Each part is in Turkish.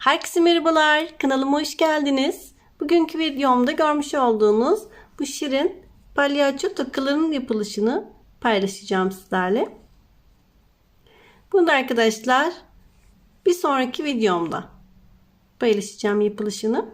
Herkese merhabalar. Kanalıma hoş geldiniz. Bugünkü videomda görmüş olduğunuz bu şirin palyaço takılarının yapılışını paylaşacağım sizlerle. Bunu da arkadaşlar bir sonraki videomda paylaşacağım yapılışını.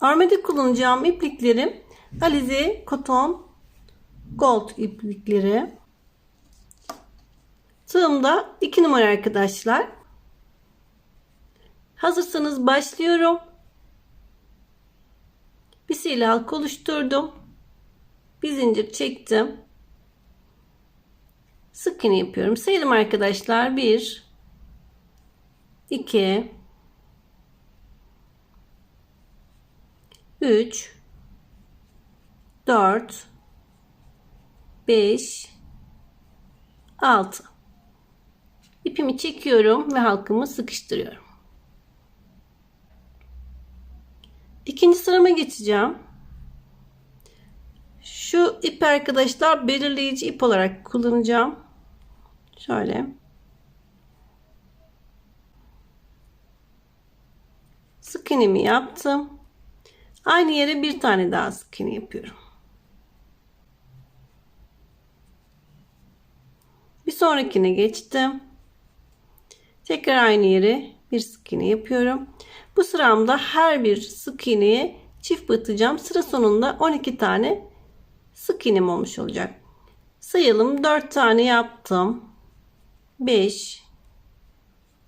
Örmede kullanacağım ipliklerim Alize Koton Gold iplikleri. Tığımda 2 numara arkadaşlar. Hazırsanız başlıyorum. Bir silahlık oluşturdum. Bir zincir çektim. Sık iğne yapıyorum. Sayalım arkadaşlar. 1 2 3 4 5 6 İpimi çekiyorum ve halkamı sıkıştırıyorum. İkinci sırama geçeceğim. Şu ip arkadaşlar belirleyici ip olarak kullanacağım. Şöyle. Sık yaptım. Aynı yere bir tane daha sık yapıyorum. Bir sonrakine geçtim. Tekrar aynı yere bir sık iğne yapıyorum. Bu sıramda her bir sık iğneye çift batacağım. Sıra sonunda 12 tane sık iğnem olmuş olacak. Sayalım 4 tane yaptım. 5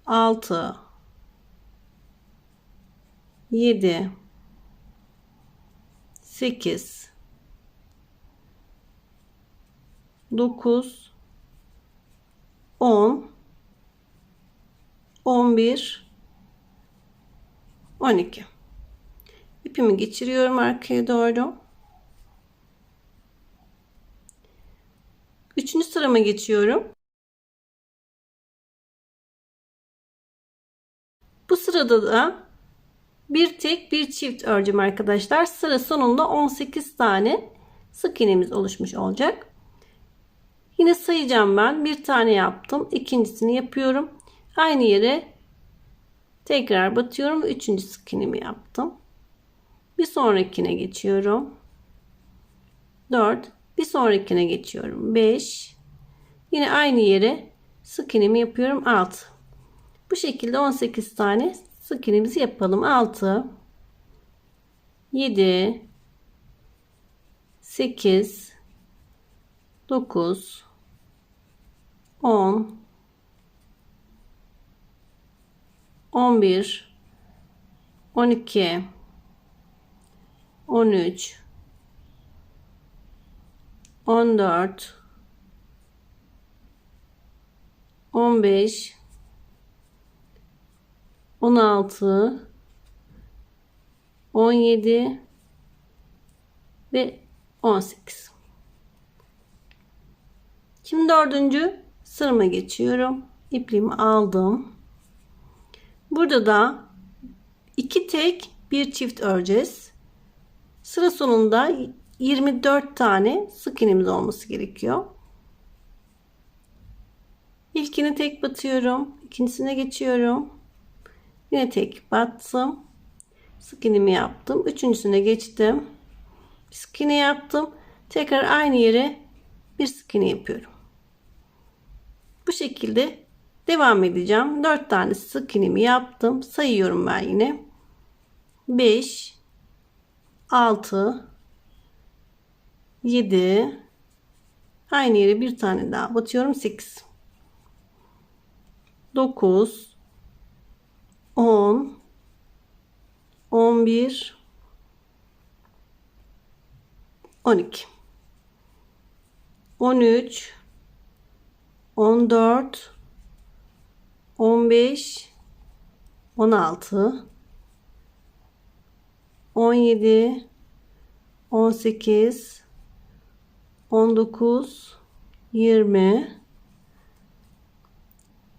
6 7 8 9 10 11 12 ipimi geçiriyorum arkaya doğru. Üçüncü sırama geçiyorum. Bu sırada da bir tek bir çift öreceğim arkadaşlar. Sıra sonunda 18 tane sık iğnemiz oluşmuş olacak. Yine sayacağım ben. Bir tane yaptım. İkincisini yapıyorum aynı yere tekrar batıyorum üçüncü sık yaptım. Bir sonrakine geçiyorum. 4 bir sonrakine geçiyorum. 5 yine aynı yere sık yapıyorum. 6 bu şekilde 18 tane sık yapalım. 6 7 8 9 10 11 12 13 14 15 16 17 ve 18 Şimdi dördüncü sırama geçiyorum. İpliğimi aldım. Burada da iki tek bir çift öreceğiz. Sıra sonunda 24 tane sık iğnemiz olması gerekiyor. İlkini tek batıyorum. ikincisine geçiyorum. Yine tek battım. Sık iğnemi yaptım. Üçüncüsüne geçtim. Sık iğne yaptım. Tekrar aynı yere bir sık iğne yapıyorum. Bu şekilde devam edeceğim. 4 tane sık iğnemi yaptım. Sayıyorum ben yine. 5 6 7 aynı yere bir tane daha batıyorum. 8 9 10 11 12 13 14 15 16 17 18 19 20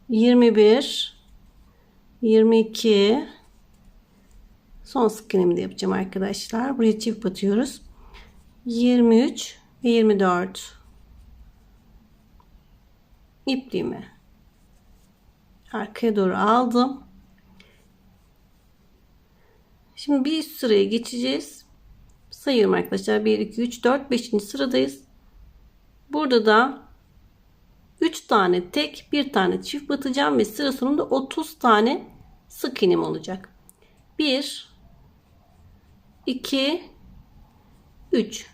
21 22 son sık iğnemi de yapacağım arkadaşlar. Buraya çift batıyoruz. 23 ve 24 ipliğimi arkaya doğru aldım. Şimdi bir üst sıraya geçeceğiz. Sayıyorum arkadaşlar. 1, 2, 3, 4, 5. sıradayız. Burada da 3 tane tek, 1 tane çift batacağım ve sıra sonunda 30 tane sık iğnem olacak. 1 2 3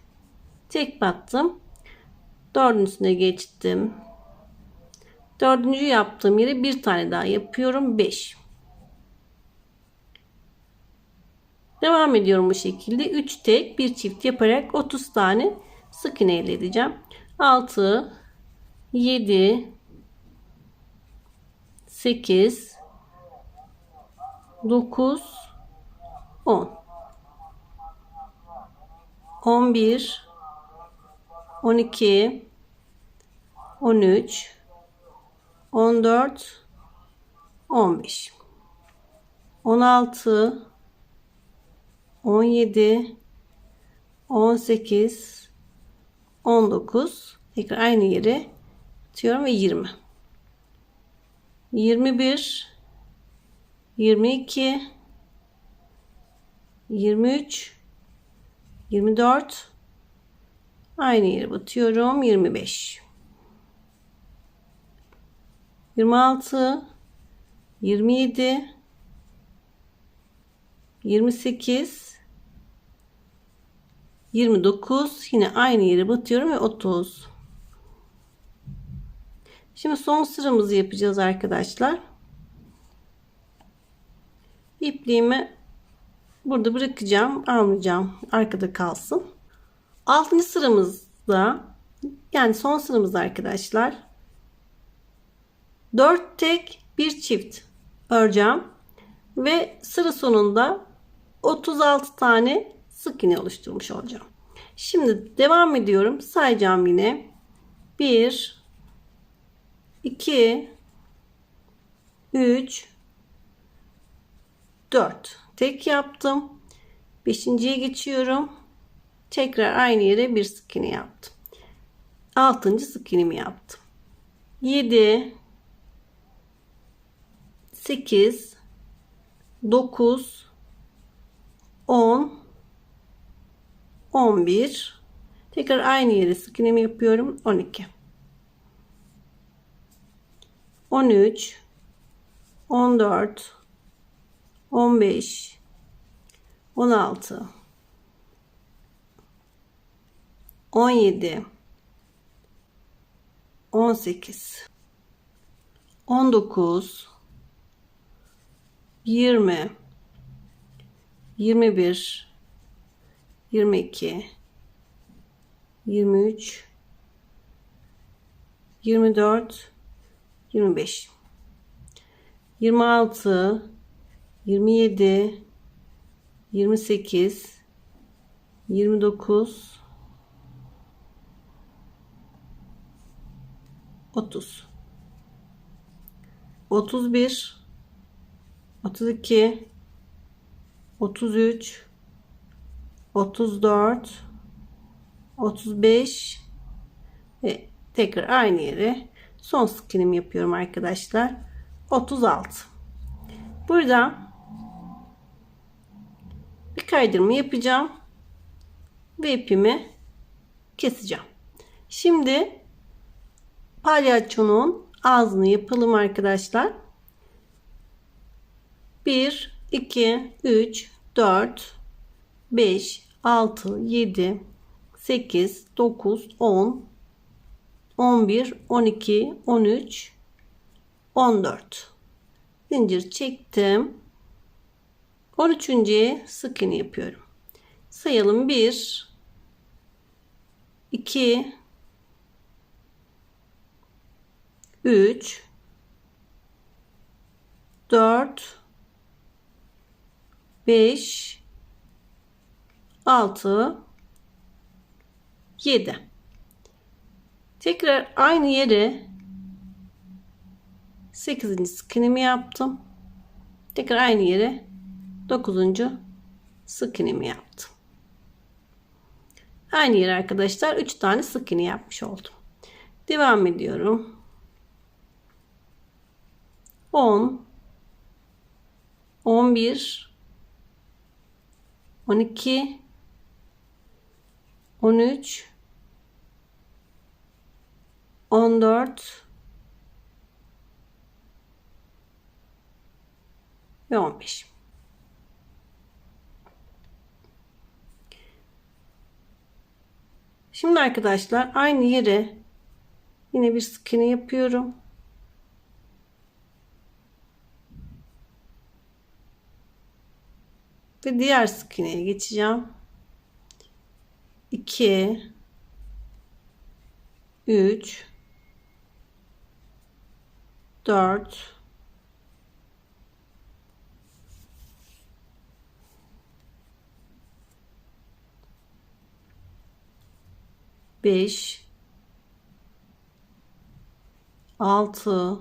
tek battım. Dördüncüsüne geçtim. Dördüncü yaptığım yere bir tane daha yapıyorum. 5. Devam ediyorum bu şekilde. 3 tek bir çift yaparak 30 tane sık iğne elde edeceğim. 6 7 8 9 10 11 12 13 14 15 16 17 18 19 tekrar aynı yere atıyorum ve 20 21 22 23 24 aynı yere batıyorum 25 26 27 28 29 yine aynı yere batıyorum ve 30 şimdi son sıramızı yapacağız arkadaşlar. İpliğimi burada bırakacağım almayacağım. Arkada kalsın. 6. sıramızda yani son sıramızda arkadaşlar 4 tek bir çift öreceğim ve sıra sonunda 36 tane sık iğne oluşturmuş olacağım. Şimdi devam ediyorum. Sayacağım yine. 1 2 3 4 tek yaptım. Beşinciye geçiyorum. Tekrar aynı yere bir sık iğne yaptım. Altıncı sık iğnemi yaptım. 7 8 9 10 11 tekrar aynı yere sık iğnemi yapıyorum 12 13 14 15 16 17 18 19 20 21 22 23 24 25 26 27 28 29 30 31 32 33 34 35 ve tekrar aynı yere son sık iğnemi yapıyorum arkadaşlar. 36 burada bir kaydırma yapacağım ve ipimi keseceğim. Şimdi palyaçonun ağzını yapalım arkadaşlar 1 2 3 4 5 6 7 8 9 10 11 12 13 14 zincir çektim. 13. sık iğne yapıyorum. Sayalım. 1 2 3 4 5 6 7 tekrar aynı yere 8. sık yaptım tekrar aynı yere 9. sık yaptım aynı yere arkadaşlar 3 tane sık yapmış oldum devam ediyorum 10 11 12 13 14 ve 15. Şimdi arkadaşlar aynı yere yine bir sık iğne yapıyorum. Ve diğer sık iğneye geçeceğim. 2 3 4 5 6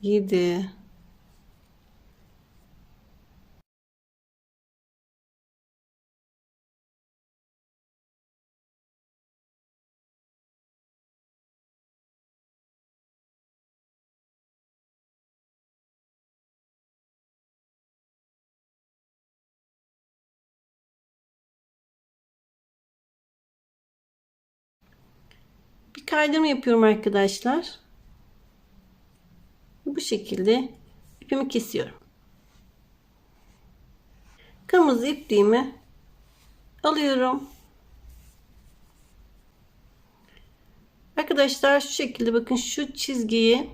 7 kaydırma yapıyorum arkadaşlar. Bu şekilde ipimi kesiyorum. Kırmızı ipliğimi alıyorum. Arkadaşlar şu şekilde bakın şu çizgiyi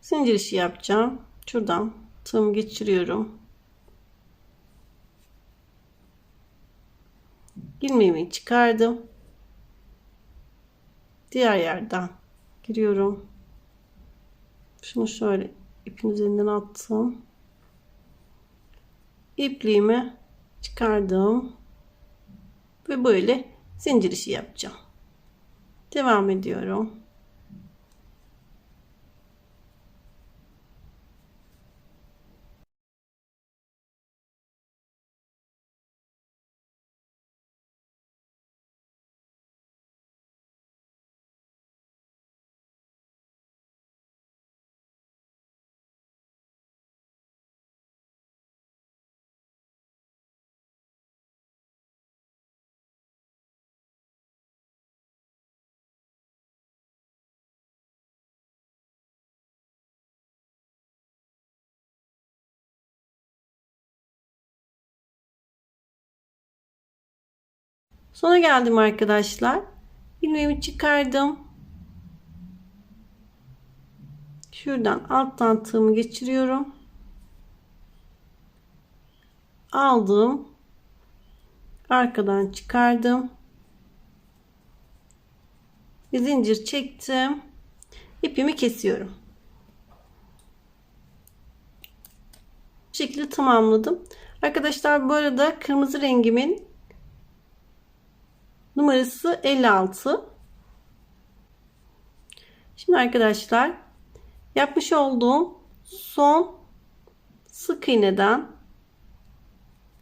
zincir işi yapacağım. Şuradan tığımı geçiriyorum. İlmeğimi çıkardım. Diğer yerden giriyorum. Şunu şöyle ipin üzerinden attım. İpliğimi çıkardım. Ve böyle zincir işi yapacağım. Devam ediyorum. Sona geldim arkadaşlar. İlmeğimi çıkardım. Şuradan alttan tığımı geçiriyorum. Aldım. Arkadan çıkardım. Bir zincir çektim. İpimi kesiyorum. Bu şekilde tamamladım. Arkadaşlar bu arada kırmızı rengimin numarası 56. Şimdi arkadaşlar yapmış olduğum son sık iğneden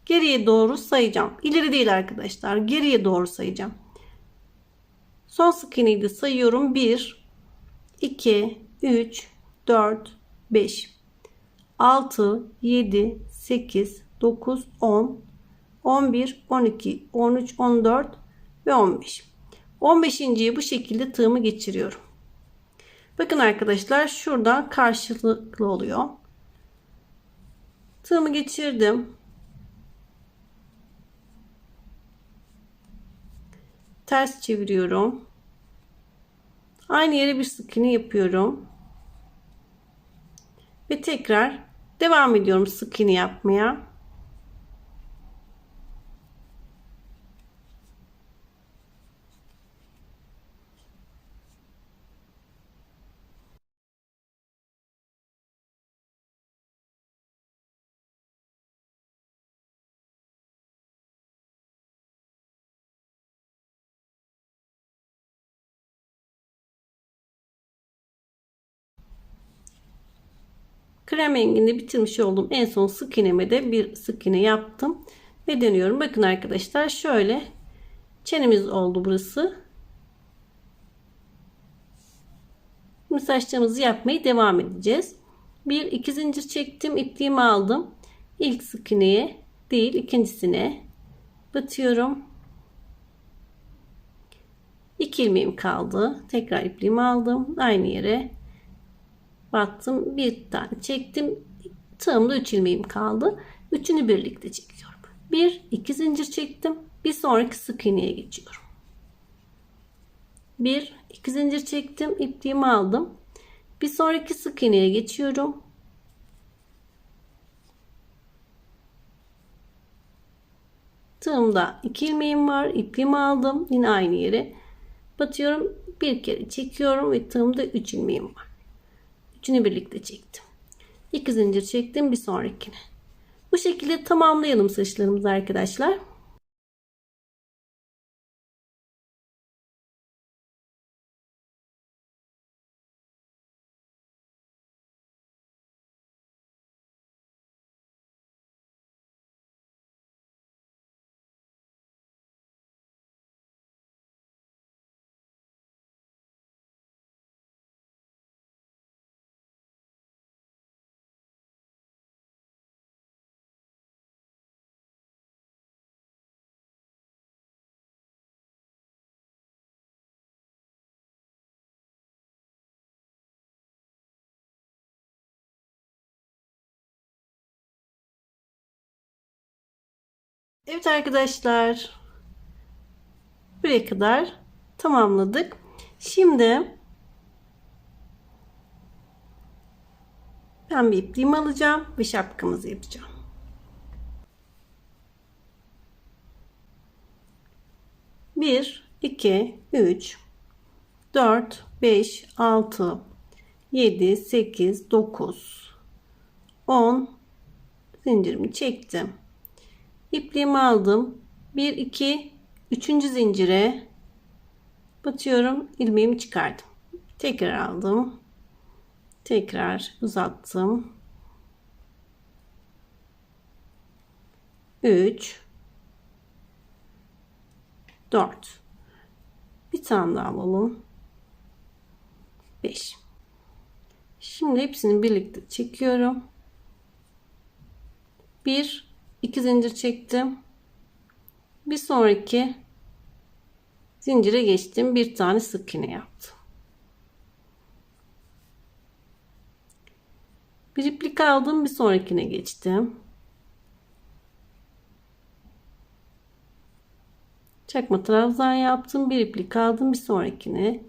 geriye doğru sayacağım. İleri değil arkadaşlar. Geriye doğru sayacağım. Son sık iğneyi de sayıyorum. 1 2 3 4 5 6 7 8 9 10 11 12 13 14 ve 15. 15.yi bu şekilde tığımı geçiriyorum. Bakın arkadaşlar şuradan karşılıklı oluyor. Tığımı geçirdim. Ters çeviriyorum. Aynı yere bir sık iğne yapıyorum. Ve tekrar devam ediyorum sık iğne yapmaya. Krem renginde bitirmiş olduğum en son sık iğneme de bir sık iğne yaptım ve dönüyorum bakın arkadaşlar şöyle çenemiz oldu burası Şimdi saçlarımızı yapmaya devam edeceğiz Bir iki zincir çektim. ipliğimi aldım. İlk sık iğneye değil ikincisine batıyorum. İki ilmeğim kaldı. Tekrar ipliğimi aldım. Aynı yere battım. Bir tane çektim. Tığımda 3 ilmeğim kaldı. Üçünü birlikte çekiyorum. Bir, iki zincir çektim. Bir sonraki sık iğneye geçiyorum. Bir, iki zincir çektim. ipliğimi aldım. Bir sonraki sık iğneye geçiyorum. Tığımda iki ilmeğim var. ipliğimi aldım. Yine aynı yere batıyorum. Bir kere çekiyorum ve tığımda 3 ilmeğim var. Üçünü birlikte çektim. 2 zincir çektim bir sonrakine. Bu şekilde tamamlayalım saçlarımızı arkadaşlar. Evet arkadaşlar. Buraya kadar tamamladık. Şimdi bir ipliğimi alacağım ve şapkamızı yapacağım. Bir, iki, üç, dört, beş, altı, yedi, sekiz, dokuz, on zincirimi çektim ipliğimi aldım. 1 2 3. zincire batıyorum. İlmeğimi çıkardım. Tekrar aldım. Tekrar uzattım. 3 4 bir tane daha alalım. 5 şimdi hepsini birlikte çekiyorum. 1 2 zincir çektim. Bir sonraki zincire geçtim. Bir tane sık iğne yaptım. Bir iplik aldım. Bir sonrakine geçtim. Çakma trabzan yaptım. Bir iplik aldım. Bir sonrakine.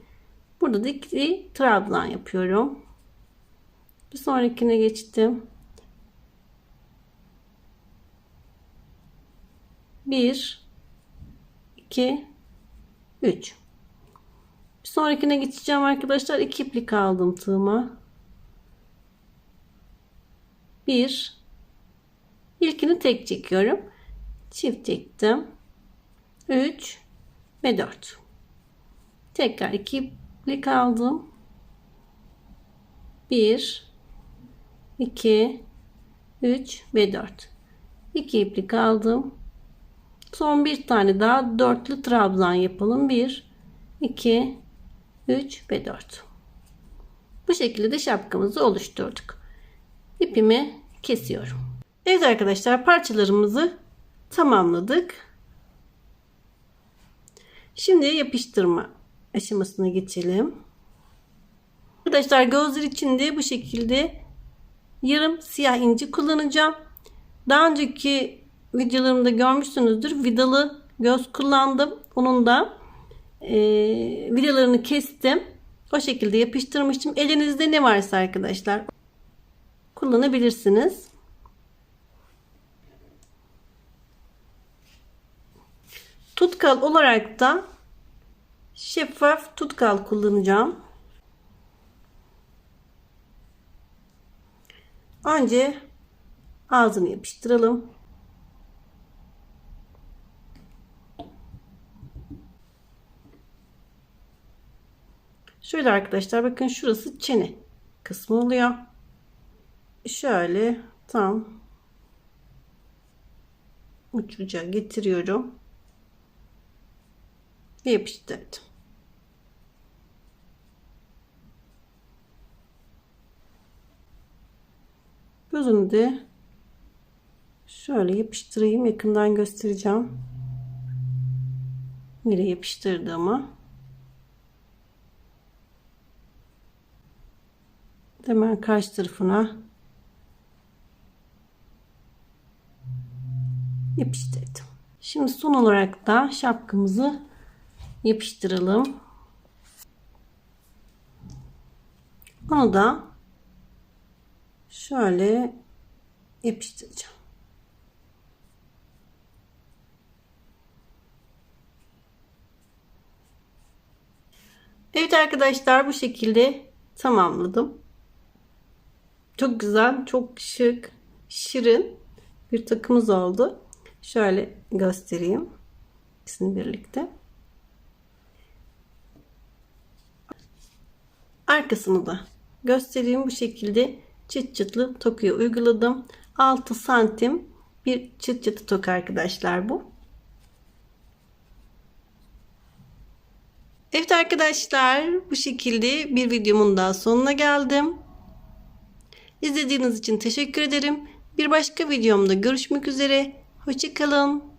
Burada da iki trabzan yapıyorum. Bir sonrakine geçtim. 1 2 3 bir sonrakine geçeceğim arkadaşlar. 2 iplik aldım tığıma. 1 ilkini tek çekiyorum. Çift çektim. 3 ve 4 tekrar 2 iplik aldım. 1 2 3 ve 4 2 iplik aldım Son bir tane daha dörtlü trabzan yapalım. 1, 2, 3 ve 4. Bu şekilde de şapkamızı oluşturduk. İpimi kesiyorum. Evet arkadaşlar parçalarımızı tamamladık. Şimdi yapıştırma aşamasına geçelim. Arkadaşlar gözler için de bu şekilde yarım siyah inci kullanacağım. Daha önceki videolarımda görmüşsünüzdür. Vidalı göz kullandım. Onun da e, vidalarını kestim. O şekilde yapıştırmıştım. Elinizde ne varsa arkadaşlar kullanabilirsiniz. Tutkal olarak da şeffaf tutkal kullanacağım. Önce ağzını yapıştıralım. Şöyle arkadaşlar bakın şurası çene kısmı oluyor. Şöyle tam uç getiriyorum. Ve yapıştırdım. Gözünü de şöyle yapıştırayım. Yakından göstereceğim. Nereye yapıştırdığımı. Hemen karşı tarafına yapıştırdım. Şimdi son olarak da şapkamızı yapıştıralım. Onu da şöyle yapıştıracağım. Evet arkadaşlar bu şekilde tamamladım. Çok güzel, çok şık, şirin bir takımız oldu. Şöyle göstereyim. İkisini birlikte. Arkasını da göstereyim. Bu şekilde çıt çıtlı tokuyu uyguladım. 6 santim bir çıt çıtı tok arkadaşlar bu. Evet arkadaşlar bu şekilde bir videomun daha sonuna geldim. İzlediğiniz için teşekkür ederim. Bir başka videomda görüşmek üzere. Hoşçakalın.